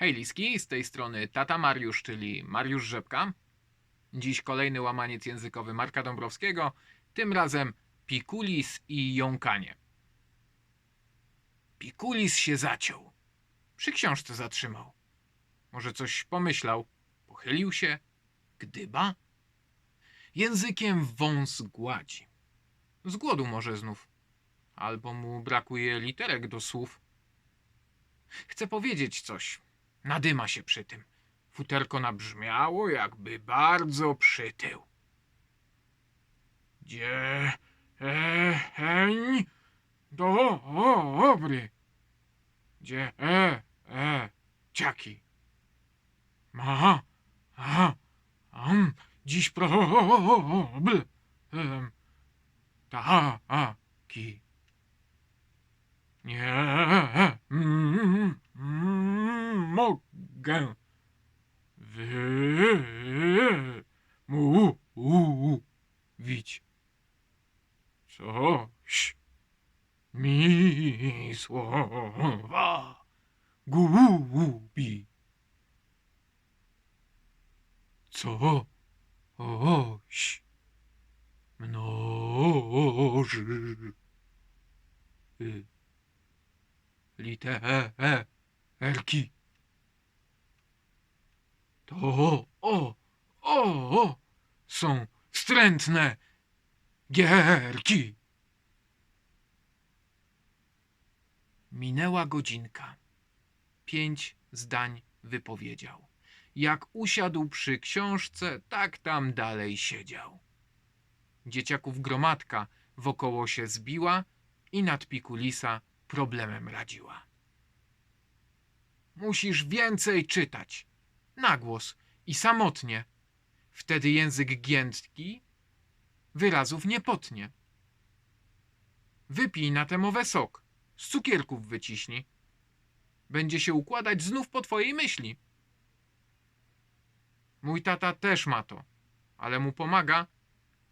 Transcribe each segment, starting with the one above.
Hej Liski, z tej strony Tata Mariusz, czyli Mariusz Rzepka. Dziś kolejny łamaniec językowy Marka Dąbrowskiego, tym razem Pikulis i jąkanie. Pikulis się zaciął. Przy książce zatrzymał. Może coś pomyślał, pochylił się, gdyba. Językiem wąs gładzi. Z głodu może znów. Albo mu brakuje literek do słów. Chce powiedzieć coś. Nadyma się przy tym. Futerko nabrzmiało, jakby bardzo przytył. Dzie... E... Heń... Do... Dobry. Dzie... E... E... Ciaki. Ma... A... Dziś problem... Taki. Nie... Mm, mm, mogę... Wy... Mu... u- Wić. Coś... Mi słowa... Gubi. Coś... Mnoży... Literki. To o, o, o, są wstrętne gierki. Minęła godzinka. Pięć zdań wypowiedział. Jak usiadł przy książce, tak tam dalej siedział. Dzieciaków gromadka wokoło się zbiła i nad Pikulisa problemem radziła. Musisz więcej czytać. Na głos i samotnie. Wtedy język giętki wyrazów nie potnie. Wypij na tę mowę sok. Z cukierków wyciśnij. Będzie się układać znów po twojej myśli. Mój tata też ma to, ale mu pomaga,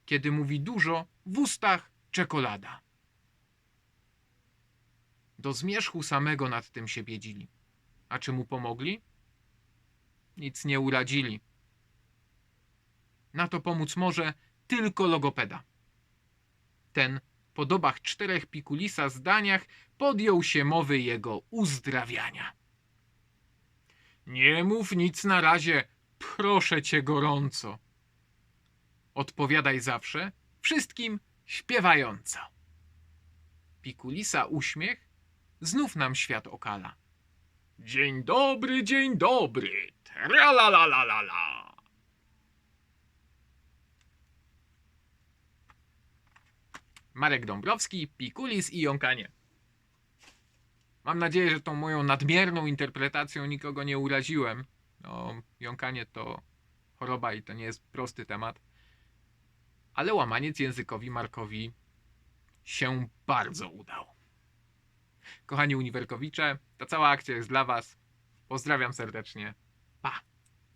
kiedy mówi dużo, w ustach czekolada. Do zmierzchu samego nad tym się biedzili. A czy mu pomogli? Nic nie uradzili. Na to pomóc może tylko logopeda. Ten po dobach czterech pikulisa zdaniach podjął się mowy jego uzdrawiania. Nie mów nic na razie, proszę cię gorąco. Odpowiadaj zawsze, wszystkim śpiewająco. Pikulisa uśmiech znów nam świat okala. Dzień dobry, dzień dobry. Tralalalala. Marek Dąbrowski, Pikulis i jąkanie. Mam nadzieję, że tą moją nadmierną interpretacją nikogo nie uraziłem. No, jąkanie to choroba i to nie jest prosty temat. Ale łamaniec językowi Markowi się bardzo udał. Kochani uniwerkowicze, ta cała akcja jest dla Was. Pozdrawiam serdecznie. Pa!